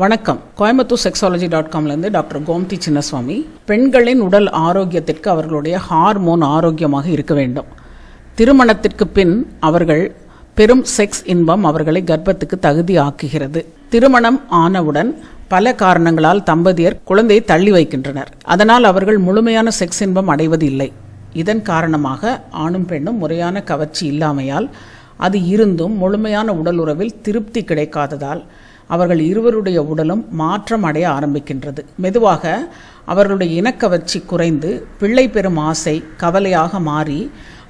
வணக்கம். Coimbatore sexology dot காம்லேருந்து doctor Gomti Chinnaswamy பெண்களின் உடல் ஆரோக்கியத்திற்கு அவர்களுடைய ஹார்மோன் ஆரோக்கியமாக இருக்க வேண்டும். திருமணத்திற்கு பின் அவர்கள் பெரும் செக்ஸ் இன்பம் அவர்களை கர்ப்பத்துக்கு தகுதி ஆக்குகிறது. திருமணம் ஆனவுடன் பல காரணங்களால் தம்பதியர் குழந்தையை தள்ளி வைக்கின்றனர். அதனால் அவர்கள் முழுமையான செக்ஸ் இன்பம் அடைவது இல்லை இதன் காரணமாக ஆணும் பெண்ணும் முறையான கவர்ச்சி இல்லாமையால் அது இருந்தும் முழுமையான உடல் உறவில் திருப்தி கிடைக்காததால் அவர்கள் இருவருடைய உடலும் மாற்றம் அடைய ஆரம்பிக்கின்றது. மெதுவாக அவர்களுடைய இனக்கவர்ச்சி குறைந்து பிள்ளை பெறும் ஆசை கவலையாக மாறி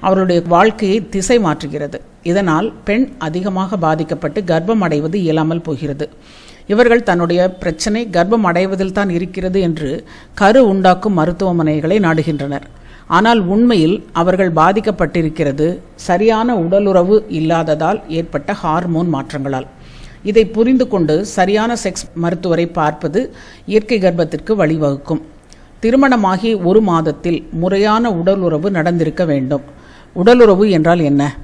அவருடைய வாழ்க்கையை திசை மாற்றுகிறது. இதனால் பெண் அதிகமாக பாதிக்கப்பட்டு கர்ப்பம் அடைவது இயலாமல் போகிறது. இவர்கள் தன்னுடைய பிரச்சனை கர்ப்பம் அடைவதில் தான் இருக்கிறது என்று கரு உண்டாக்கும் மருத்துவமனைகளை நாடுகின்றனர். ஆனால் உண்மையில் அவர்கள் பாதிக்கப்பட்டிருக்கிறது. சரியான உடலுறவு இல்லாததால் ஏற்பட்ட ஹார்மோன் மாற்றங்களால். இதை புரிந்து கொண்டு சரியான செக்ஸ் மருத்துவரை பார்ப்பது இயற்கை கர்ப்பத்திற்கு வழிவகுக்கும். திருமணமாகி ஒரு மாதத்தில் முறையான உடலுறவு நடந்திருக்க வேண்டும். உடலுறவு என்றால் என்ன?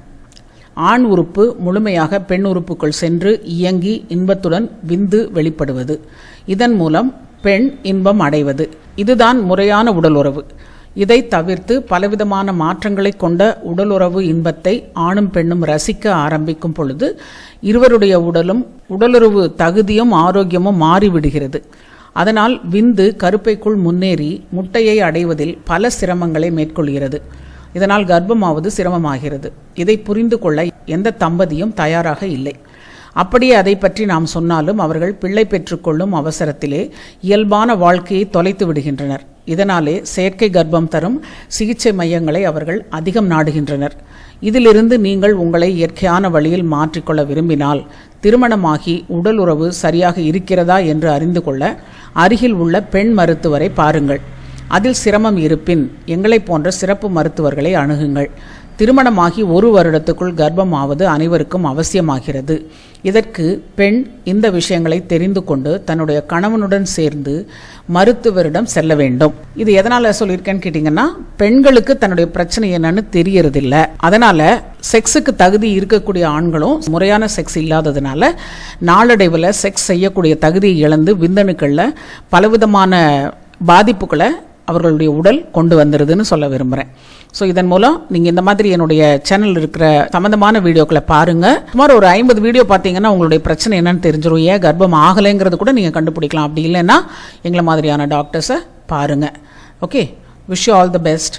ஆண் உறுப்பு முழுமையாக பெண் உறுப்புக்குள் சென்று இயங்கி இன்பத்துடன் விந்து வெளிப்படுவது. இதன் மூலம் பெண் இன்பம் அடைவது. இதுதான் முறையான உடலுறவு. இதை தவிர்த்து பலவிதமான மாற்றங்களை கொண்ட உடலுறவு இன்பத்தை ஆணும் பெண்ணும் ரசிக்க ஆரம்பிக்கும் பொழுது இருவருடைய உடலும் உடலுறவு தகுதியும் ஆரோக்கியமும் மாறிவிடுகிறது. அதனால் விந்து கருப்பைக்குள் முன்னேறி முட்டையை அடைவதில் பல சிரமங்களை மேற்கொள்கிறது. இதனால் கர்ப்பமாவது சிரமமாகிறது. இதை புரிந்து கொள்ள எந்த தம்பதியும் தயாராக இல்லை. அப்படியே அதை பற்றி நாம் சொன்னாலும் அவர்கள் பிள்ளை பெற்றுக்கொள்ளும் அவசரத்திலே இயல்பான வாழ்க்கையை தொலைத்து விடுகின்றனர். இதனாலே செயற்கை கர்ப்பம் தரும் சிகிச்சை மையங்களை அவர்கள் அதிகம் நாடுகின்றனர். இதிலிருந்து நீங்கள் உங்களை இயற்கையான வழியில் மாற்றிக்கொள்ள விரும்பினால் திருமணமாகி உடல் உறவு சரியாக இருக்கிறதா என்று அறிந்து கொள்ள அருகில் உள்ள பெண் மருத்துவரை பாருங்கள். அதில் சிரமம் இருப்பின் எங்களை போன்ற சிறப்பு மருத்துவர்களை அணுகுங்கள். திருமணமாகி ஒரு வருடத்துக்குள் கர்ப்பம் ஆவது அனைவருக்கும் அவசியமாகிறது. இதற்கு பெண் இந்த விஷயங்களை தெரிந்து கொண்டு தன்னுடைய கணவனுடன் சேர்ந்து மருத்துவரிடம் செல்ல வேண்டும். இது எதனால சொல்லியிருக்கேன்னு கேட்டிங்கன்னா பெண்களுக்கு தன்னுடைய பிரச்சனை என்னன்னு தெரியறதில்ல. அதனால செக்ஸுக்கு தகுதி இருக்கக்கூடிய ஆண்களும் முறையான செக்ஸ் இல்லாததுனால நாளடைவில் செக்ஸ் செய்யக்கூடிய தகுதியை இழந்து விந்தணுக்களில் பலவிதமான பாதிப்புகளை அவர்களுடைய உடல் கொண்டு வந்துடுதுன்னு சொல்ல விரும்புகிறேன் ஸோ இதன் மூலம் நீங்கள் இந்த மாதிரி என்னுடைய சேனல் இருக்கிற சம்மந்தமான வீடியோக்களை பாருங்கள் சுமார் ஒரு ஐம்பது வீடியோ பார்த்தீங்கன்னா உங்களுடைய பிரச்சனை என்னன்னு தெரிஞ்சிடும் ஏன் கர்ப்பம் ஆகலைங்கிறது கூட நீங்கள் கண்டுபிடிக்கலாம். அப்படி இல்லைன்னா எங்களை மாதிரியான டாக்டர்ஸை பாருங்கள் okay wish you all the best